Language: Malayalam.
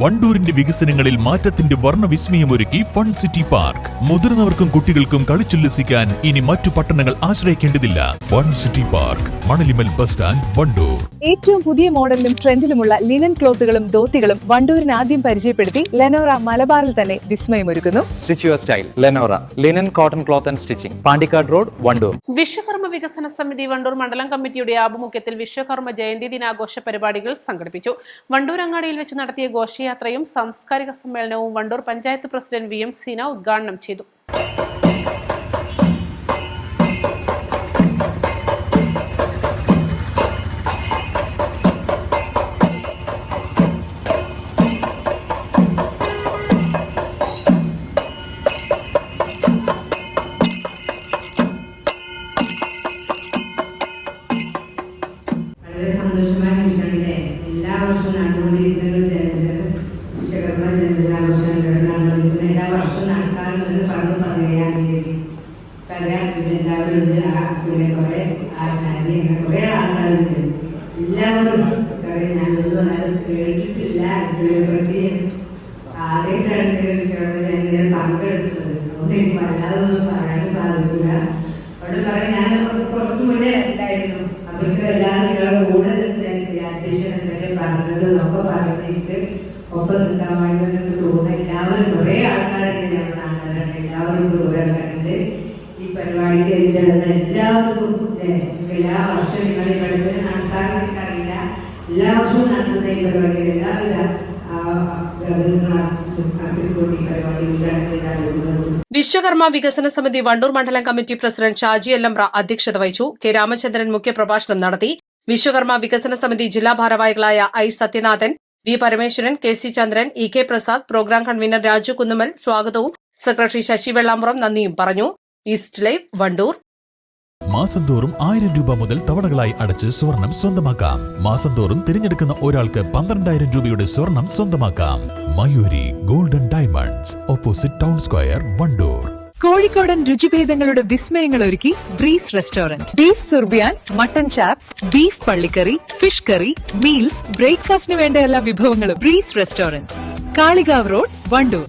വണ്ടൂരിന്റെ വികസനങ്ങളിൽ മാറ്റത്തിന്റെ വർണവിസ്മയമൊരുക്കി ഫൺ സിറ്റി പാർക്ക്. മുതിർന്നവർക്കും കുട്ടികൾക്കും കളിച്ചുല്ലസിക്കാൻ ഇനി മറ്റു പട്ടണങ്ങൾ ആശ്രയിക്കേണ്ടതില്ല. Fun city park Manalimal bus stand Wandoor. ഏറ്റവും പുതിയ മോഡലിലും ട്രെൻഡിലുമുള്ള ലിനൻ ക്ലോത്തുകളും ധോത്തികളും വണ്ടൂരിന് ആദ്യം പരിചയപ്പെടുത്തി ലെനോറ മലബാറിൽ തന്നെ വിസ്മയമൊരുക്കുന്നു. Stitch style Lenora linen cotton cloth and stitching Pandikkad road Wandoor Vishwakarma വികസന സമിതി വണ്ടൂർ മണ്ഡലം കമ്മിറ്റിയുടെ ആഭിമുഖ്യത്തിൽ വിശ്വകർമ്മ ജയന്തി ദിനാഘോഷ പരിപാടികൾ സംഘടിപ്പിച്ചു. വണ്ടൂർ അങ്ങാടിയിൽ വെച്ച് നടത്തിയ ഘോഷയാത്രയും സാംസ്കാരിക സമ്മേളനവും Wandoor panchayat president V M Seena ഉദ്ഘാടനം ചെയ്തു എല്ലാവരും ഉണ്ട് ആ ഇവിടെ കുറെ ആശാരി അങ്ങനെ കുറെ ആൾക്കാരുണ്ട്. ഞാനൊന്നും അത് കേട്ടിട്ടില്ല. ഇതിനെപ്പറ്റി ആദ്യമായിട്ടാണ് വിശ്വകർമ്മ ജനദിനം പങ്കെടുത്തത്. അതുകൊണ്ട് എനിക്ക് വല്ലാതെ ഒന്നും പറയാൻ സാധിക്കില്ല. ഞാൻ കുറച്ച് മുന്നേ എന്തായിരുന്നു അവർക്ക് എല്ലാവരും നിങ്ങളുടെ കൂടെ നിന്ന് അധ്യക്ഷൻ എന്തൊക്കെ പറഞ്ഞത് പറഞ്ഞിട്ട് ഒപ്പം നിൽക്കാമായിരുന്നു തോന്നുന്നു. എല്ലാവരും കുറേ ആൾക്കാരുണ്ട് ഞങ്ങളുടെ നാട്ടുകാരുണ്ട് എല്ലാവരും കുറെ ആൾക്കാരുണ്ട് ഈ പരിപാടിക്ക് എതിരുന്ന എല്ലാവർക്കും എല്ലാ വർഷവും നിങ്ങൾ പരിപാടി നടത്താൻ എനിക്കറിയില്ല. എല്ലാ വർഷവും നടത്തുന്ന ഈ പരിപാടി എല്ലാവിധ വിശ്വകർമ്മ വികസന സമിതി വണ്ടൂർ മണ്ഡലം കമ്മിറ്റി പ്രസിഡന്റ് ഷാജി എല്ലംറ അധ്യക്ഷത വഹിച്ചു. കെ രാമചന്ദ്രൻ മുഖ്യപ്രഭാഷണം നടത്തി. വിശ്വകർമ്മ വികസന സമിതി ജില്ലാ ഭാരവാഹികളായ I Sathyanathan V Parameswaran K C Chandran E K Prasad programme convener Raju Kunnumal സ്വാഗതവും സെക്രട്ടറി ശശി വെള്ളാമ്പുറം നന്ദിയും പറഞ്ഞു. East live Wandoor. മാസം തോറും ആയിരം രൂപ മുതൽ തവണകളായി അടച്ച് സ്വർണം സ്വന്തമാക്കാം. മാസം തോറും തിരഞ്ഞെടുക്കുന്ന ഒരാൾക്ക് പന്ത്രണ്ടായിരം രൂപയുടെ സ്വർണം സ്വന്തമാക്കാം. Mayuri golden diamonds opposite town square Wandoor. കോഴിക്കോടൻ രുചിഭേദങ്ങളുടെ വിസ്മയങ്ങൾ ഒരുക്കി ബ്രീസ് റെസ്റ്റോറന്റ്. ബീഫ് സുർബിയാൻ മട്ടൻ ചാപ്സ് ബീഫ് പള്ളിക്കറി ഫിഷ് കറി മീൽസ് ബ്രേക്ക്ഫാസ്റ്റിന് വേണ്ട എല്ലാ വിഭവങ്ങളും breeze restaurant. Kalikavu road Wandoor.